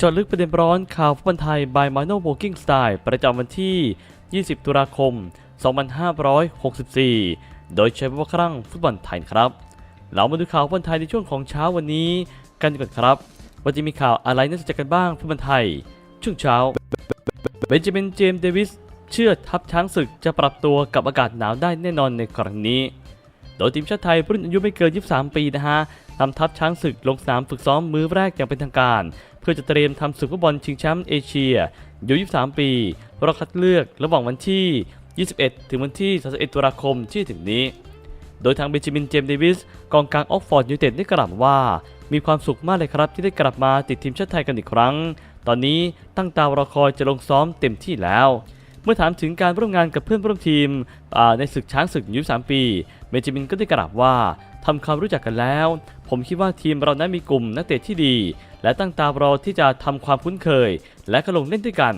จอดลึกประเด็นร้อนข่าวฟุตบอลไทย by Mano Walking Style ประจำวันที่ 20 ตุลาคม 2564 โดยใช้ว่าครั้งฟุตบอลไทยครับ เรามาดูข่าวฟุตบอลไทยในช่วงของเช้าวันนี้ กันก่อนครับว่าจะมีข่าวอะไรน่าสนใจกันบ้างฟุตบอลไทย ช่วงเช้า เบนจามินเจมส์เดวิสเชื่อทัพช้างศึกจะปรับตัวกับอากาศหนาวได้แน่นอนในครั้งนี้ โดยทีมชาติไทยรุ่นอายุไม่เกิน 23 ปีนะฮะ นำทัพช้างศึกลงสนามฝึกซ้อมมือแรกอย่างเป็นทางการ เพื่อจะเตรียมทำศึกฟุตบอลชิงแชมป์เอเชียอายุ23 ปีรอบคัดเลือกระหว่างวันที่ 21 ถึงวันที่ 31 ตุลาคมที่ถึงนี้ โดยทางเบนจามินเจมส์เดวิสกองกลางออกฟอร์ดยูไนเต็ดได้กล่าวว่า มีความสุขมากเลยครับที่ได้กลับมาติดทีมชาติไทยกันอีกครั้ง ตอนนี้ตั้งตารอคอยจะลงซ้อมเต็มที่แล้วเมื่อถามถึงการร่วมงานกับเพื่อนร่วมทีมในศึกช้างศึกยุ3ปี เบนจามินก็ได้กล่าวว่า ทำความรู้จักกันแล้ว ผมคิดว่าทีมเรานั้นมีกลุ่มนักเตะที่ดี และตั้งตารอที่จะทำความคุ้นเคย และก็ลงเล่นด้วยกัน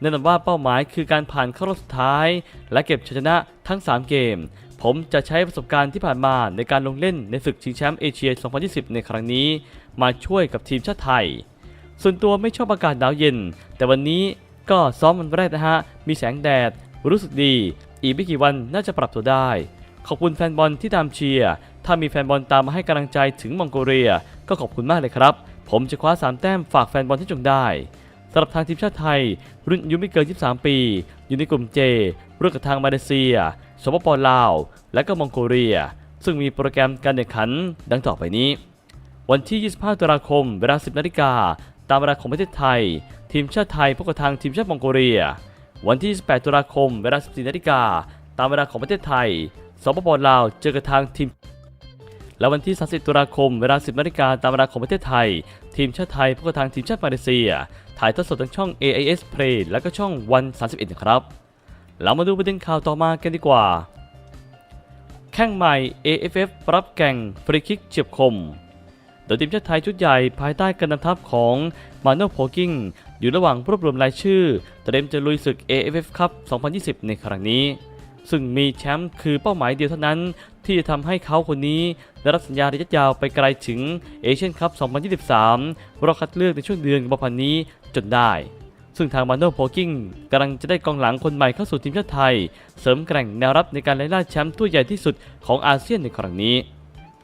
แน่นอนว่าเป้าหมายคือการผ่านเข้ารอบสุดท้าย และเก็บชัยชนะทั้ง 3 เกม ผมจะใช้ประสบการณ์ที่ผ่านมาในการลงเล่นในศึกชิงแชมป์เอเชีย 2020 ในครั้งนี้ มาช่วยกับทีมชาติไทย ส่วนตัวไม่ชอบอากาศหนาวเย็น แต่วันนี้ก็ซ้อมวันแรกนะฮะ มีแสงแดด รู้สึกดี อีกไม่กี่วันน่าจะปรับตัวได้ ขอบคุณแฟนบอลที่ตามเชียร์ ถ้ามีแฟนบอลตามมาให้กำลังใจถึงมองโกเลีย ก็ขอบคุณมากเลยครับ ผมจะคว้า 3 แต้มฝากแฟนบอลที่จงได้สำหรับทางทีมชาติไทย รุ่นอายุไม่เกิน 23 ปี อยู่ในกลุ่ม J ร่วมกับทางมาเลเซีย สปปลาว และก็มองโกเลีย ซึ่งมีโปรแกรมการแข่งขันดังต่อไปนี้ วันที่ 25 ตุลาคม เวลา 10 นาฬิกา ตามเวลาของประเทศไทย ทีมชาติไทยพบกับทางทีมชาติมองโกเลีย วันที่ 28 ตุลาคม เวลา 14 นาฬิกา ตามเวลาของประเทศไทย สปปลาว เจอกับทางทีม และวันที่ 30 ตุลาคม เวลา 10นาฬิกาตามเวลาของประเทศไทย ทีมชาติไทยพบกับทางทีมชาติมาเลเซีย ถ่ายทอดสดทางช่อง AIS Play และก็ช่องวัน 31 นะครับ เรามาดูประเด็นข่าวต่อมากันดีกว่า แข้งใหม่ AFF รับแก่งฟรีคิกเฉียบคม โดยทีมชาติไทยชุดใหญ่ภายใต้การนำทัพของมาโนโพกิงอยู่ระหว่างรวบรวมรายชื่อ เตรียมจะลุยศึก AFF คัพ 2020 ในครั้งนี้ ซึ่งมีแชมป์คือเป้าหมายเดียวเท่านั้น ที่จะทำให้เขาคนนี้ได้รับสัญญาระยะยาวไปไกลถึงเอเชียนคัพ 2023 รอบคัดเลือกในช่วงเดือนกุมภาพันธ์นี้จนได้ ซึ่งทางมาโนโพกิ้งกำลังจะได้กองหลังคนใหม่เข้าสู่ทีมชาติไทย เสริมแกร่งแนวรับในการไล่ล่าแชมป์ตัวใหญ่ที่สุดของอาเซียนในครั้งนี้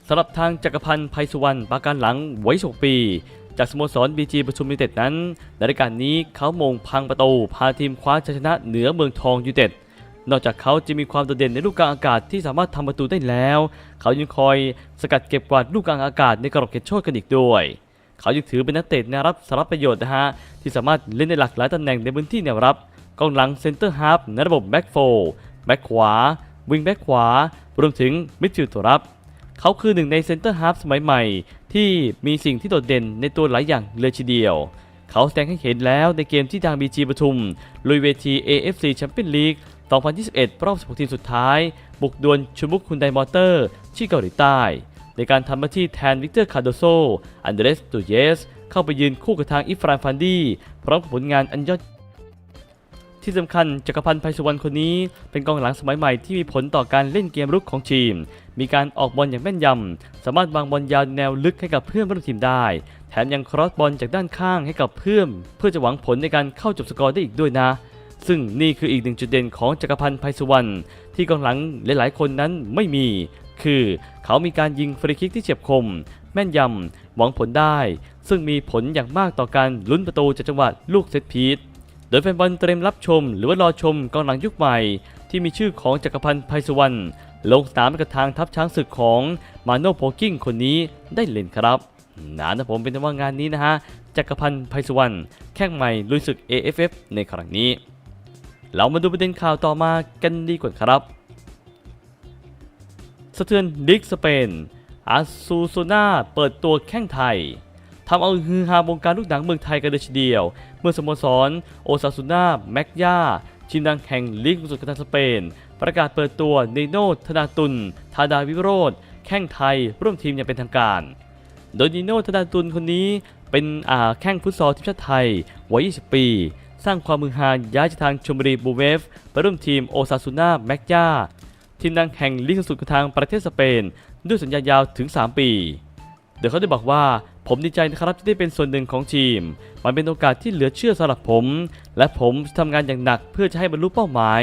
สำหรับทางจักรพันธ์ไพสุวรรณปาการหลังไว้6ปี จากสโมสรบีจีปทุมยูเต็ดนั้นในรายการนี้เขามงพังประตูพาทีมคว้าชัยชนะเหนือเมืองทองยูเต็ด นอกจากเขาจะมีความโดดเด่นในลูกกลางอากาศที่สามารถทำประตูได้แล้ว เขายังคอยสกัดเก็บกวาดลูกกลางอากาศในกรอบเขตโทษกันอีกด้วย เขายังถือเป็นนักเตะแนวรับสารประโยชน์นะฮะที่สามารถเล่นในหลากหลายตำแหน่งในพื้นที่แนวรับกองหลังเซนเตอร์ฮาร์ฟในระบบแบ็กโฟแบ็กขวา วิงแบ็กขวารวมถึงมิดฟิลด์ตัวรับ เขาคือหนึ่งในเซนเตอร์ฮาร์ฟสมัยใหม่ ที่มีสิ่งที่โดดเด่นในตัวหลายอย่างเลยทีเดียวเขาแสดงให้เห็นแล้วในเกมที่ทางบีจีปทุมลุยเวที AFC แชมเปี้ยนลีก 2021 รอบ 16 ทีมสุดท้าย บุกดวลชุบุกคุณไดมอเตอร์ที่เกาหลีใต้ ในการทำหน้าที่แทนวิกเตอร์คาร์โดโซ อันเดรสตูเยส เข้าไปยืนคู่กับทางอิฟรานฟันดี้พร้อมกับผลงานอันยอดที่สำคัญจักรพันธ์ไพสุวรรณคนนี้ เป็นกองหลังสมัยใหม่ที่มีผลต่อการเล่นเกมรุกของทีม มีการออกบอลอย่างแม่นยำสามารถวางบอลยาวแนวลึกให้กับเพื่อนร่วมทีมได้ แถมยังครอสบอลจากด้านข้างให้กับเพื่อนเพื่อจะหวังผลในการเข้าจบสกอร์ได้อีกด้วยนะ ซึ่งนี่คืออีกหนึ่งจุดเด่นของจักรพันธ์ไพสุวรรณที่กองหลังหลายๆ คนนั้นไม่มี คือเขามีการยิงฟรีคิกที่เฉียบคม แม่นยำหวังผลได้ ซึ่งมีผลอย่างมากต่อการลุ้นประตูจากจังหวะลูกเซตพีซโดยแฟนบอลเตรียมรับชม หรือว่ารอชมกองหลังยุคใหม่ ที่มีชื่อของจักรพันธ์ไพศวรรณลงสนามกับทางทัพช้างศึกของมาโนโพกิ้งคนนี้ได้เล่นครับนะนะผมเป็นว่างานนี้นะฮะจักรพันธ์ไพศวรรณแข้งใหม่ลุยศึก AFF ในครั้งนี้ เรามาดูประเด็นข่าวต่อมากันดีกว่าครับสะเทือนลีกสเปน อาซูโซนาเปิดตัวแข้งไทยทำเอาฮือฮาวงการลูกหนังเมืองไทยกันเลยทีเดียว เมื่อสโมสรโอซาซูนาแมกยาชินดังแห่งลีกสูงสุดของทางสเปน ประกาศเปิดตัวเนโนธนาตุลทาดาวิโรธแข้งไทยร่วมทีมอย่างเป็นทางการ โดยนิโนธนาตุลคนนี้เป็นแข้งฟุตซอลทีมชาติไทยวัย 20 ปี สร้างความมือฮาย้ายจากทางชมบุรีบูเวฟไปร่วมทีมโอซาซูนาแมกยาทีมดังแห่งลีกสูงสุดของทางประเทศสเปน ด้วยสัญญายาวถึง 3 ปีโดยเขาได้บอกว่าผมดีใจนะครับที่ได้เป็นส่วนหนึ่งของทีม มันเป็นโอกาสที่เหลือเชื่อสำหรับผม และผมจะทำงานอย่างหนักเพื่อจะให้บรรลุเป้าหมาย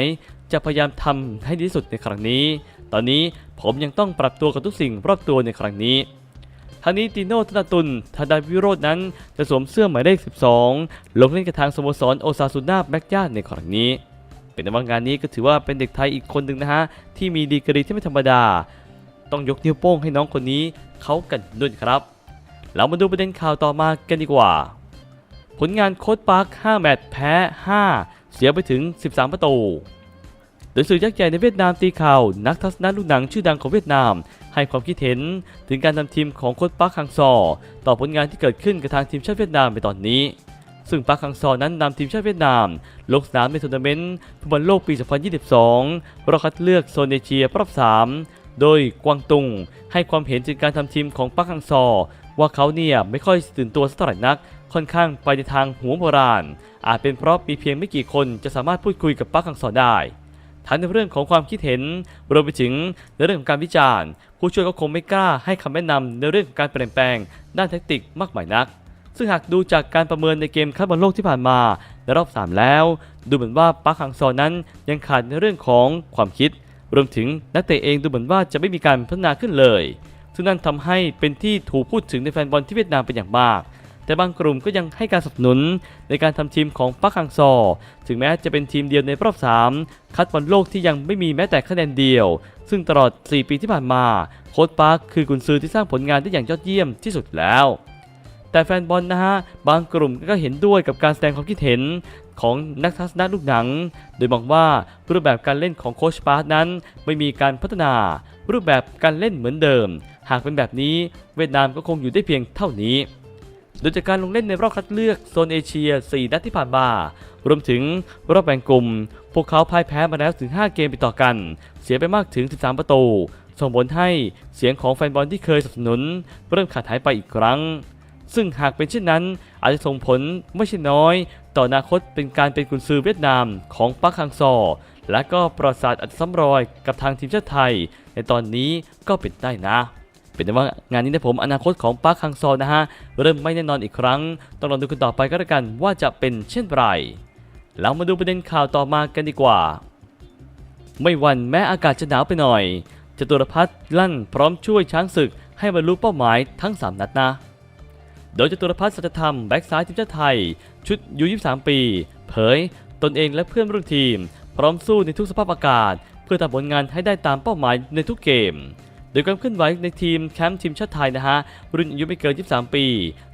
จะพยายามทำให้ดีที่สุดในครั้งนี้ ตอนนี้ผมยังต้องปรับตัวกับทุกสิ่งรอบตัวในครั้งนี้ ทางนี้ติโน่ธนตุลธดาวิโรจน์นั้นจะสวมเสื้อหมายเลข 12 ลงเล่นกับทางสโมสรโอซาซูน่าแบ็กยาในครั้งนี้ เป็นแต่ว่างานนี้ก็ถือว่าเป็นเด็กไทยอีกคนหนึ่งนะฮะ ที่มีดีกรีที่ไม่ธรรมดา ต้องยกนิ้วโป้งให้น้องคนนี้เขากันด้วยครับ เรามาดูประเด็นข่าวต่อมากันดีกว่า ผลงานโค้ดปาร์ค 5 แมตช์แพ้ 5 เสียไปถึง 13 ประตูโดยสื่อยักษ์ใหญ่ในเวียดนามตีข่าวนักทัศนลูกหนังชื่อดังของเวียดนาม ให้ความคิดเห็นถึงการนำทีมของโค้ชปาร์คฮังซอ ต่อผลงานที่เกิดขึ้นกับทางทีมชาติเวียดนามในตอนนี้ ซึ่งปาร์คฮังซอนั้นนำทีมชาติเวียดนามลงสนามในทัวร์นาเมนต์ฟุตบอลโลกปี 2022รอบคัดเลือกโซนเอเชียรอบ 3 โดยกวางตุงให้ความเห็นถึงการทำทีมของปาร์คฮังซอ ว่าเขาเนี่ยไม่ค่อยตื่นตัวสักเท่าไหร่นัก ค่อนข้างไปในทางหัวโบราณ อาจเป็นเพราะมีเพียงไม่กี่คนจะสามารถพูดคุยกับปาร์คฮังซอได้ ทั้งในเรื่องของความคิดเห็นรวมไปถึงในเรื่องของการวิจารณ์ ผู้ช่วยก็คงไม่กล้าให้คำแนะนำในเรื่องของการเปลี่ยนแปลง ด้านแทคติกมากมายนัก ซึ่งหากดูจากการประเมินในเกมคัดบอลโลกที่ผ่านมาในรอบ 3 แล้ว ดูเหมือนว่าปาร์คฮังซอร์นั้นยังขาดในเรื่องของความคิด รวมถึงนักเตะเองดูเหมือนว่าจะไม่มีการพัฒนาขึ้นเลย ซึ่งนั่นทำให้เป็นที่ถูกพูดถึงในแฟนบอลที่เวียดนามเป็นอย่างมาก แต่บางกลุ่มก็ยังให้การสนับสนุนในการทำทีมของปาร์คฮังซอ ถึงแม้จะเป็นทีมเดียวในรอบ 3 คัดบอลโลกที่ยังไม่มีแม้แต่คะแนนเดียว ซึ่งตลอด 4 ปีที่ผ่านมาโค้ชปาร์คคือกุนซือที่สร้างผลงานได้อย่างยอดเยี่ยมที่สุดแล้ว แต่แฟนบอลนะฮะ บางกลุ่มก็เห็นด้วยกับการแสดงความคิดเห็นของนักทัศนะลูกหนัง โดยมองว่ารูปแบบการเล่นของโค้ชปาร์คนั้นไม่มีการพัฒนา รูปแบบการเล่นเหมือนเดิม หากเป็นแบบนี้เวียดนามก็คงอยู่ได้เพียงเท่านี้ โดยจากการลงเล่นในรอบคัดเลือกโซนเอเชีย 4 นัดที่ผ่านมารวมถึงรอบแบ่งกลุ่ม พวกเขาพ่ายแพ้มาแล้วถึง 5 เกมติดต่อกัน เสียไปมากถึง 13 ประตู ส่งผลให้เสียงของแฟนบอลที่เคยสนับสนุน เริ่มขาดหายไปอีกครั้ง ซึ่งหากเป็นเช่นนั้น อาจจะส่งผลไม่ใช่น้อย ต่ออนาคตเป็นการเป็นกุนซือเวียดนามของปักฮังซอ และก็ประวัติศาสตร์อาจจะซ้ำรอยกับทางทีมชาติไทย ในตอนนี้ก็เป็นได้นะ เป็นแต่ว่างานนี้นะผมอนาคตของปาร์คฮังซอนะฮะเริ่มไม่แน่นอนอีกครั้ง ต้องรอดูกันต่อไปก็แล้วกันว่าจะเป็นเช่นไรเรามาดูประเด็นข่าวต่อมากันดีกว่า ไม่วันแม้อากาศจะหนาวไปหน่อยจตุรพัฒน์ลั่นพร้อมช่วยช้างศึกให้บรรลุเป้าหมายทั้ง 3 นัดนะ โดยจตุรพัฒน์สัจธรรมแบ็กซ้ายทีมชาติไทย ชุดยู23 ปี เผย ตนเองและเพื่อนร่วมทีม พร้อมสู้ในทุกสภาพอากาศ เพื่อทำผลงานให้ได้ตามเป้าหมายในทุกเกม โดยความเคลื่อนไหวในทีมแชมป์ทีมชาติไทยนะฮะ รุ่นอายุไม่เกิน 23 ปี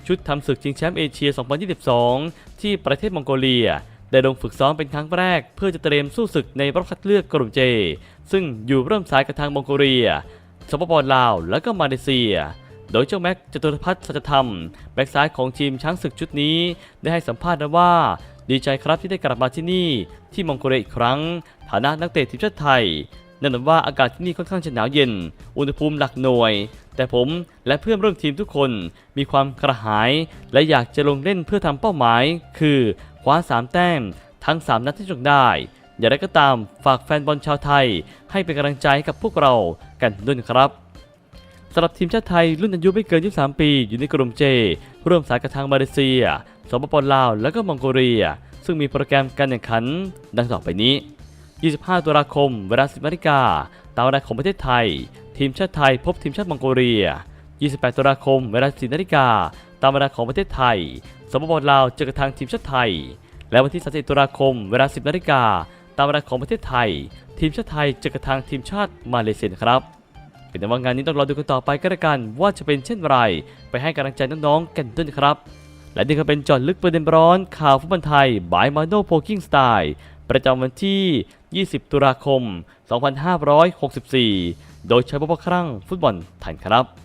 ชุดทำศึกชิงแชมป์เอเชีย 2022 ที่ประเทศมองโกเลีย ได้ลงฝึกซ้อมเป็นครั้งแรก เพื่อจะเตรียมสู้ศึกในรอบคัดเลือกกลุ่มเจ ซึ่งอยู่เริ่มสายกับทางมองโกเลีย สปปลาว และก็มาเลเซียโดยเจ้าแม็กจตุรพัฒน์สัจธรรม แบ็กซ้ายของทีมช้างศึกชุดนี้ ได้ให้สัมภาษณ์นะว่า ดีใจครับที่ได้กลับมาที่นี่ ที่มองโกเลียอีกครั้ง ฐานะนักเตะทีมชาติไทย แน่นอนว่าอากาศที่นี่ค่อนข้างจะหนาวเย็น อุณหภูมิหลักหน่วย แต่ผมและเพื่อนร่วมทีมทุกคนมีความกระหาย และอยากจะลงเล่นเพื่อทำเป้าหมาย คือคว้า3แต้มทั้ง 3 นัดที่จงได้ อย่างไรก็ตามฝากแฟนบอลชาวไทย ให้เป็นกำลังใจกับพวกเรากันด้วยครับสำหรับทีมชาติไทยรุ่นอายุไม่เกิน 23 ปี อยู่ในกลุ่มเจร่วมสายกับทางมาเลเซีย สปปลาว และก็มองโกเลีย ซึ่งมีโปรแกรมการแข่งขัน ดังต่อไปนี้ 25 ตุลาคม เวลา 10นาฬิกาตามเวลาของประเทศไทย ทีมชาติไทยพบทีมชาติมองโกเลีย 28 ตุลาคม เวลา 10นาฬิกาตามเวลาของประเทศไทยสปปลาวเจอกับทางทีมชาติไทย และวันที่31ตุลาคม เวลา 10นาฬิกาตามเวลาของประเทศไทย ทีมชาติไทยเจอกับทางทีมชาติมาเลเซียครับเป็นแต่ว่างานนี้ต้องรอดูกันต่อไปก็แล้วกันว่าจะเป็นเช่นไร ไปให้กำลังใจน้องๆกันด้วยครับ และนี่ก็เป็นจอดลึกประเด็นร้อนข่าวฟุตบอลไทยบายมาโนโพกิ้งสไตล์ ประจำวันที่ 20 ตุลาคม 2564 โดยใช้พบครั่งฟุตบอลไทยครับ